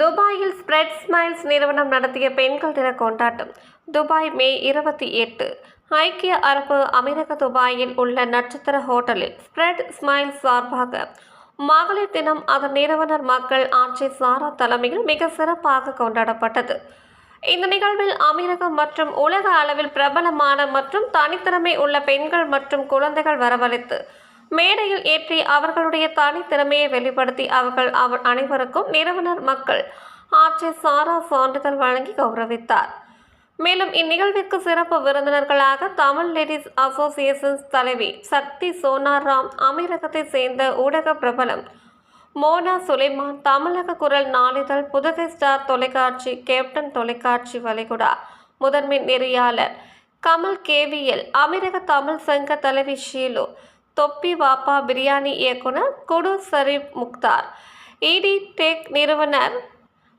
துபாயில் spread smiles நிறுவனம் நடத்திய பெண்கள் தின கொண்டாட்டம் துபாய் மே இருபத்தி எட்டு. ஐக்கிய அரபு அமீரக துபாயில் உள்ள நட்சத்திர ஹோட்டலில் ஸ்ப்ரெட் ஸ்மைல்ஸ் சார்பாக மகளிர் தினம் அதன் நிறுவனர் மக்கள் ஆட்சி சாரா தலைமையில் மிக சிறப்பாக கொண்டாடப்பட்டது. இந்த நிகழ்வில் அமீரகம் மற்றும் உலக அளவில் பிரபலமான மற்றும் தனித்திறமை உள்ள பெண்கள் மற்றும் குழந்தைகள் வரவழைத்து மேடையில் ஏற்றி அவர்களுடைய தனித்திறமையை வெளிப்படுத்தி அவர்கள் அவர் அனைவருக்கும் நிறுவனர் மக்கள் ஆட்சி சாரா சான்றிதழ் வழங்கி கௌரவித்தார். மேலும் இந்நிகழ்விற்கு சிறப்பு விருந்தினர்களாக தமிழ் லேடிஸ் அசோசியேஷன்ஸ் தலைவி சக்தி சோனாராம் அமீரகத்தைச் சேர்ந்த ஊடக பிரபலம் மோனா சுலைமான் தமிழக குரல் நாளிதழ் புதுகை ஸ்டார் தொலைக்காட்சி கேப்டன் தொலைக்காட்சி வளைகுடா முதன்மை நெறியாளர் கமல் கேவிஎல் அமீரக தமிழ் சங்க தலைவி ஷீலு தொப்பி வாப்பா பிரியாணி இயக்குனர் குடு சரீப் முக்தார் இடி டேக் நிறுவனர்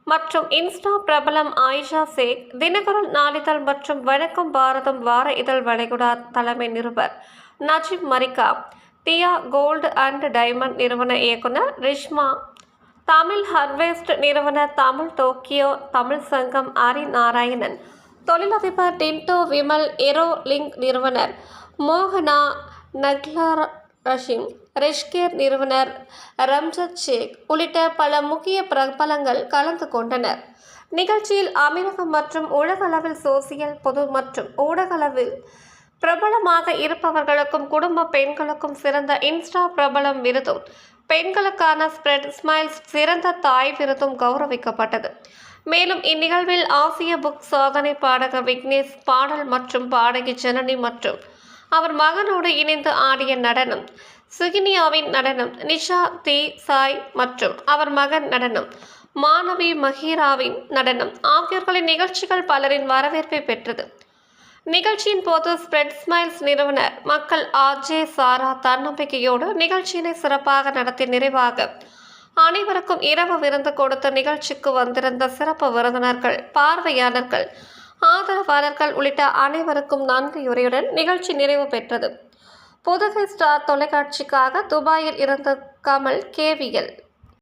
மற்றும் இன்ஸ்டா பிரபலம் ஆயிஷா சேக் தினகரன் நாளிதழ் மற்றும் வணக்கம் பாரதம் வார இதழ் வளைகுடா தலைமை நிருபர் நஜிப் மரிகா தியா கோல்டு அண்ட் டைமண்ட் நிறுவன இயக்குனர் ரிஷ்மா தமிழ் ஹர்வெஸ்ட் நிறுவனர் தமிழ் டோக்கியோ தமிழ் சங்கம் ஆரி நாராயணன் தொழிலதிபர் டின்டோ விமல் எரோ லிங்க் நிறுவனர் மோகனா நக்லா ரஷிம் ரெஷ்கேர் நிறுவனர் ரம்ஜத் ஷேக் உள்ளிட்ட பல முக்கிய பிரபலங்கள் கலந்து கொண்டனர். நிகழ்ச்சியில் அமீரகம் மற்றும் உலகளவில் சோசியல் பொது மற்றும் ஊடகளவில் பிரபலமாக இருப்பவர்களுக்கும் குடும்ப பெண்களுக்கும் சிறந்த இன்ஸ்டா பிரபலம் விருதும் பெண்களுக்கான ஸ்ப்ரெட் ஸ்மைல்ஸ் சிறந்த தாய் விருதும் கௌரவிக்கப்பட்டது. மேலும் இந்நிகழ்வில் ஆசிய புக் சாதனை பாடகர் விக்னேஷ் பாடல் மற்றும் பாடகி ஜனனி மற்றும் அவர் மகனோடு இணைந்து ஆடிய நடனம் சுகினியாவின் நடனம் நிஷா தி சாய் மற்றும் அவர் மகன் நடனம் மாணவி மஹீராவின் நடனம். ஆகியோர்களின் நிகழ்ச்சிகள் பலரின் வரவேற்பை பெற்றது. நிகழ்ச்சியின் போது ஸ்ப்ரெட் ஸ்மைல்ஸ் நிறுவனர் மக்கள் ஆர்ஜே சாரா தன்னம்பிக்கையோடு நிகழ்ச்சியினை சிறப்பாக நடத்தி நிறைவாக அனைவருக்கும் இரவு விருந்து கொடுத்த நிகழ்ச்சிக்கு வந்திருந்த சிறப்பு விருந்தினர்கள் பார்வையாளர்கள் ஆதரவாளர்கள் உள்ளிட்ட அனைவருக்கும் நன்றியுரையுடன் நிகழ்ச்சி நிறைவு பெற்றது. புதுகை ஸ்டார் தொலைக்காட்சிக்காக துபாயில் இருந்த கமல் கேவிஎல்